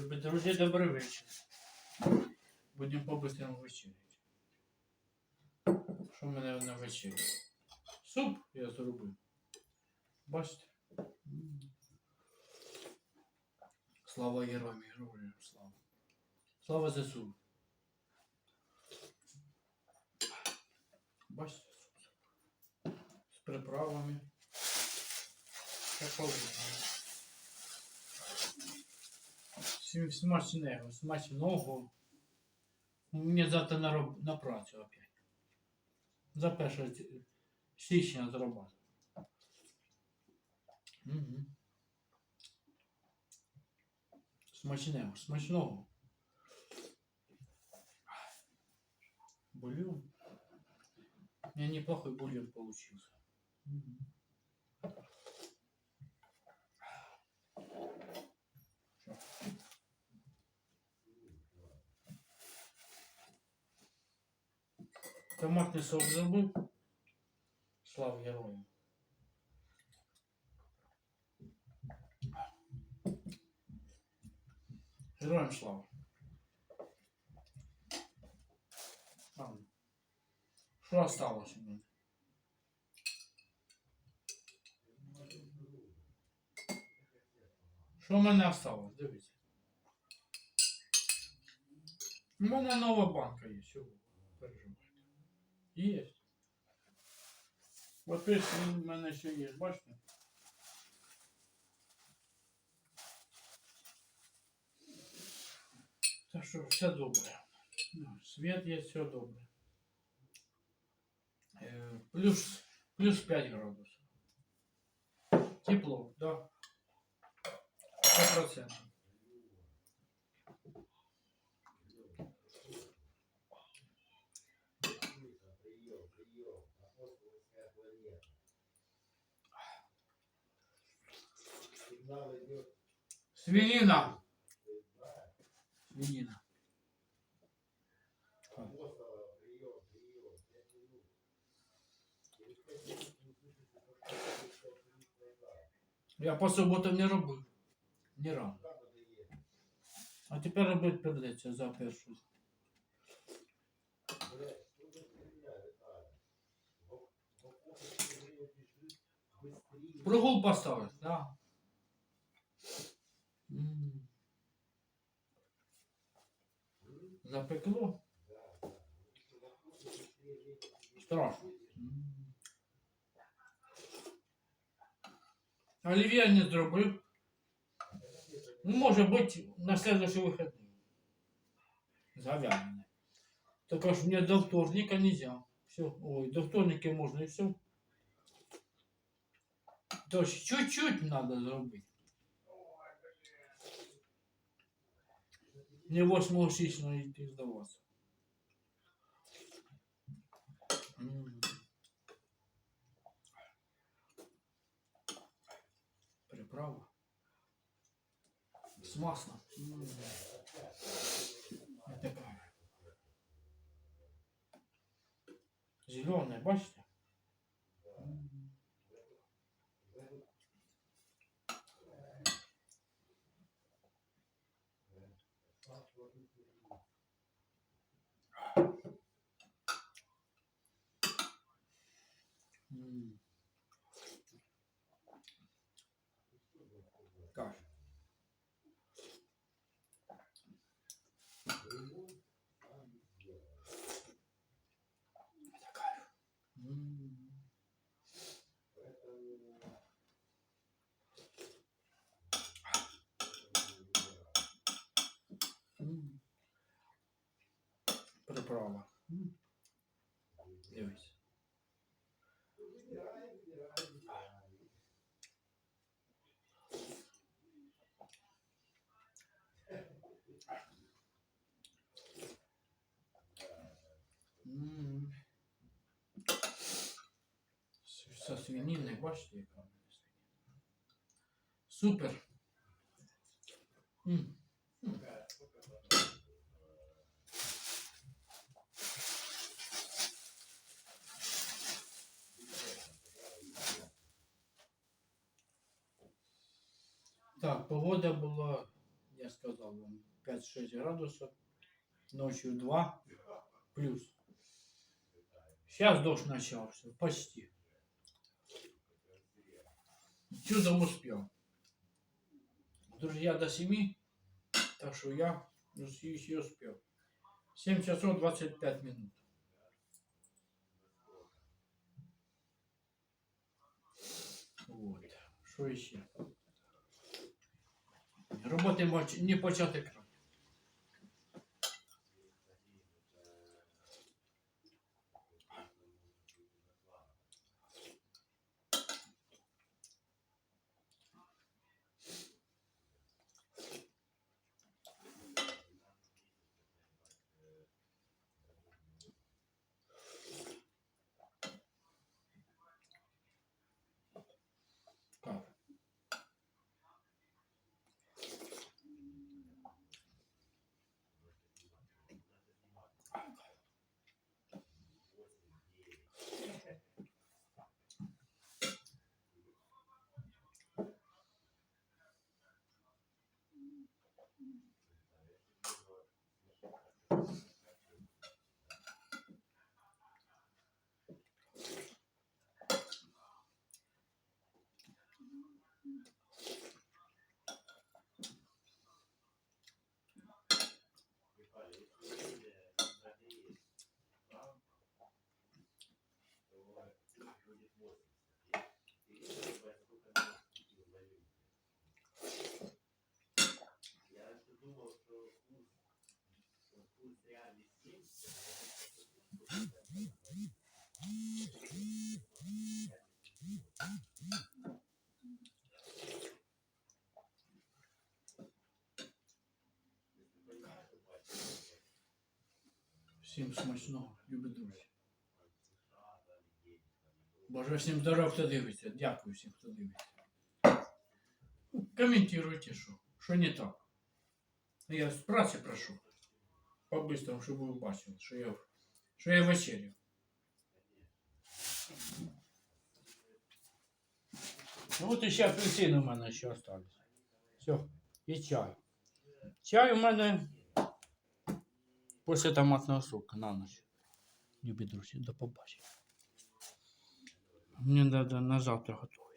Любі друзі, добрий вечір. Будемо по-бистрому вечеряти. Що в мене на вечері? Суп я зробив. Бачите? Слава героям, героям, слава. Слава ЗСУ. Бачите? З приправами. Такого. Всім смачного, смачного. Мені завтра на, роб... на працю опять. За 1 ці- січня зробити. Угу. Смачного, смачного. Бульон. У меня неплохой бульон получился. Мгм. Томатний сок забыл. Слава герою. Героям слава. Ладно. Що осталось? Що в мене осталось? Дивіться. У мене нова банка є сьогодні. Переживайте. Є. От ось він в мене ще є, бачите? Так що все добре. Ну, Світ є, все добре. Е, Плюс, плюс 5 градусів. Тепло, да. 100%. Свинина. Свинина. Я по суботам не робив. Ні рано. А тепер робити прийдеться за першу. Прогул поставити, да. Запекло. Страшно. М. Олів'є не зробив. Ну, може бути на следующий вихідний. Завялене. Також мені до вторника нельзя. Все. Ой, до вторника можна і все. Тож чуть-чуть надо зробити. Не 8 січня йти здаватися. Приправа. С маслом. Зеленая, бачите? М. Приправа. Дивись. Со свининою, бачите, яка. Супер. М. М. Так, погода була я сказал вам, 5-6 градусов, ночью 2 плюс. Сейчас дождь начался, почти. Чудом успел. Друзья, до 7, так что я еще успел. 7 часов 25 минут. Вот. Что еще? Моч- не почати край. Всім смачного, любі друзі. Боже, всім здоров, хто дивиться. Дякую всім, хто дивиться. Ну, Коментуйте, що. Що не так. Я з праці прошу. По-быстрому, щоб ви бачили, що я, що я вечерю. Ну от ще апельсини у мене ще остались. Все, і чай. Чай у мене після томатного сока на ніч. Любі друзі, до побачення. Мені треба на завтра готувати.